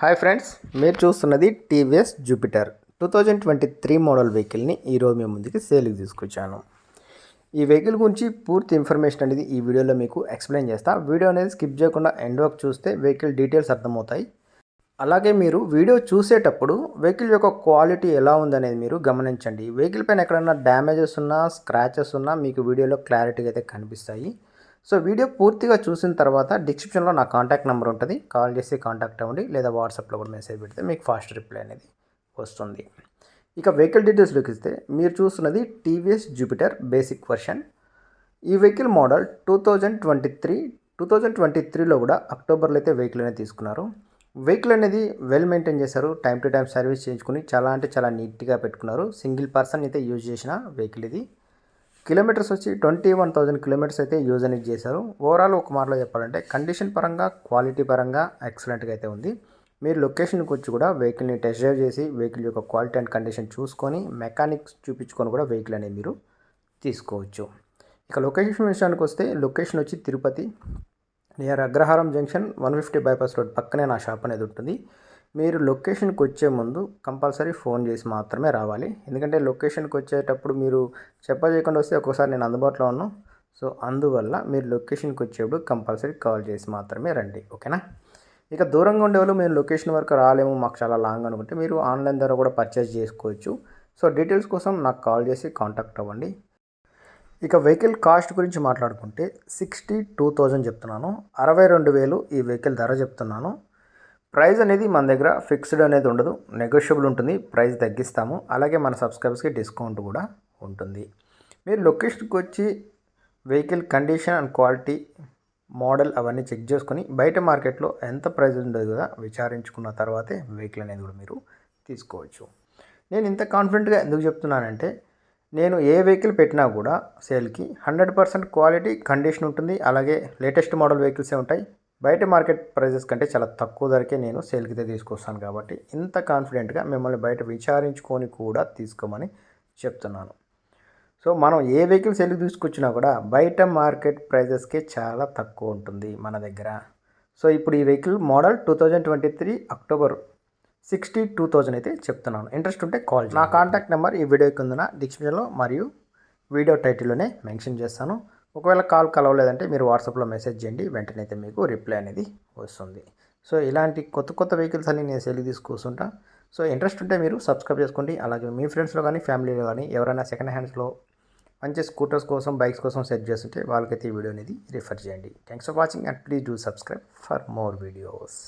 Hi friends మీరు చూస్తున్నది TVS Jupiter two thousand twenty three model వెహికల్ని ఈరోజు మేము ముందుకి సేల్కి తీసుకొచ్చాను. ఈ వెహికల్ గురించి పూర్తి ఇన్ఫర్మేషన్ అనేది ఈ వీడియోలో మీకు ఎక్స్ప్లెయిన్ చేస్తా. వీడియో అనేది స్కిప్ చేయకుండా ఎండ్ వరకు చూస్తే వెహికల్ డీటెయిల్స్ అర్థమవుతాయి. అలాగే మీరు వీడియో చూసేటప్పుడు వెహికల్ యొక్క క్వాలిటీ ఎలా ఉందనేది మీరు గమనించండి. వెహికల్ పైన ఎక్కడైనా డ్యామేజెస్ ఉన్నా స్క్రాచెస్ ఉన్నా మీకు వీడియోలో క్లారిటీగా అయితే కనిపిస్తాయి. సో వీడియో పూర్తిగా చూసిన తర్వాత డిస్క్రిప్షన్లో నా కాంటాక్ట్ నెంబర్ ఉంటుంది. కాల్ చేసి కాంటాక్ట్ అవ్వండి. లేదా వాట్సాప్లో కూడా మెసేజ్ పెడితే మీకు ఫాస్ట్ రిప్లై అనేది వస్తుంది. ఇక వెహికల్ డీటెయిల్స్లోకి ఇస్తే మీరు చూస్తున్నది టీవీఎస్ జూపిటర్ బేసిక్ వర్షన్. ఈ vehicle model two thousand twenty three two thousand twenty త్రీలో కూడా అక్టోబర్లో అయితే వెహికల్ అనేది తీసుకున్నారు. వెహికల్ అనేది వెల్ మెయింటైన్ చేశారు. టైం టు టైం సర్వీస్ చేయించుకుని చాలా అంటే చాలా నీట్గా పెట్టుకున్నారు. సింగిల్ పర్సన్ అయితే యూజ్ చేసిన వెహికల్ ఇది. కిలోమీటర్స్ వచ్చి ట్వంటీ వన్ థౌజండ్ కిలోమీటర్స్ అయితే యూజ్ అనేది చేశారు. ఓవరాల్ ఒక మాటలో చెప్పాలంటే కండిషన్ పరంగా క్వాలిటీ పరంగా ఎక్సలెంట్గా అయితే ఉంది. మీరు లొకేషన్కి వచ్చి కూడా వెహికల్ని టెస్ట్ డ్రైవ్ చేసి వెహికల్ యొక్క క్వాలిటీ అండ్ కండిషన్ చూసుకొని మెకానిక్స్ చూపించుకొని కూడా వెహికల్ అనేది మీరు తీసుకోవచ్చు. ఇక లొకేషన్ విషయానికి వస్తే లొకేషన్ వచ్చి Tirupati near Agraharam junction one fifty bypass road పక్కనే నా షాప్ అనేది ఉంటుంది. మీరు లొకేషన్కి వచ్చే ముందు కంపల్సరీ ఫోన్ చేసి మాత్రమే రావాలి. ఎందుకంటే లొకేషన్కి వచ్చేటప్పుడు మీరు చెప్పజేయకుండా వస్తే ఒక్కోసారి నేను అందుబాటులో ఉన్నాను. సో అందువల్ల మీరు లొకేషన్కి వచ్చేప్పుడు కంపల్సరీ కాల్ చేసి మాత్రమే రండి. ఓకేనా? ఇక దూరంగా ఉండేవాళ్ళు మేము లొకేషన్ వరకు రాలేము మాకు చాలా లాంగ్ అనుకుంటే మీరు ఆన్లైన్ ద్వారా కూడా పర్చేస్ చేసుకోవచ్చు. సో డీటెయిల్స్ కోసం నాకు కాల్ చేసి కాంటాక్ట్ అవ్వండి. ఇక వెహికల్ కాస్ట్ గురించి మాట్లాడుకుంటే సిక్స్టీ టూ థౌజండ్ చెప్తున్నాను. అరవై రెండు వేలు ఈ వెహికల్ ధర చెప్తున్నాను. ప్రైస్ అనేది మన దగ్గర ఫిక్స్డ్ అనేది ఉండదు నెగోషియబుల్ ఉంటుంది ప్రైస్ తగ్గిస్తాము. అలాగే మన సబ్స్క్రైబర్స్కి డిస్కౌంట్ కూడా ఉంటుంది. మీరు లొకేషన్కి వచ్చి vehicle condition and quality model అవన్నీ చెక్ చేసుకొని బయట మార్కెట్లో ఎంత ప్రైస్ ఉండదు కదా విచారించుకున్న తర్వాతే వెహికల్ అనేది కూడా మీరు తీసుకోవచ్చు. నేను ఇంత కాన్ఫిడెంట్గా ఎందుకు చెప్తున్నానంటే నేను ఏ వెహికల్ పెట్టినా కూడా సేల్కి హండ్రెడ్ పర్సెంట్ క్వాలిటీ కండిషన్ ఉంటుంది. అలాగే లేటెస్ట్ మోడల్ వెహికల్సే ఉంటాయి. బయట మార్కెట్ ప్రైజెస్ కంటే చాలా తక్కువ ధరకే నేను సేల్కి అయితే తీసుకొస్తాను కాబట్టి ఇంత కాన్ఫిడెంట్గా మిమ్మల్ని బయట విచారించుకొని కూడా తీసుకోమని చెప్తున్నాను. సో మనం ఏ వెహికల్ సేల్కి తీసుకొచ్చినా కూడా బయట మార్కెట్ ప్రైజెస్కే చాలా తక్కువ ఉంటుంది మన దగ్గర. సో ఇప్పుడు ఈ vehicle model two thousand twenty three October sixty two thousand అయితే చెప్తున్నాను. ఇంట్రెస్ట్ ఉంటే కాల్ నా కాంటాక్ట్ నెంబర్ ఈ వీడియో కింద డిస్క్రిప్షన్లో మరియు వీడియో టైటిల్లోనే మెన్షన్ చేస్తాను. ఒకవేళ కాల్ కలవలేదంటే మీరు వాట్సాప్లో మెసేజ్ చేయండి వెంటనే అయితే మీకు రిప్లై అనేది వస్తుంది. సో ఇలాంటి కొత్త కొత్త వెహికల్స్ అన్ని నేను సెల్ తీసుకొస్తుంటా సో ఇంట్రెస్ట్ ఉంటే మీరు సబ్స్క్రైబ్ చేసుకోండి. అలాగే మీ ఫ్రెండ్స్లో కానీ ఫ్యామిలీలో కానీ ఎవరైనా సెకండ్ హ్యాండ్స్లో మంచి స్కూటర్స్ కోసం బైక్స్ కోసం సెట్ చేస్తుంటే వాళ్ళకైతే ఈ వీడియో అనేది రిఫర్ చేయండి. Thanks for watching and please do subscribe for more videos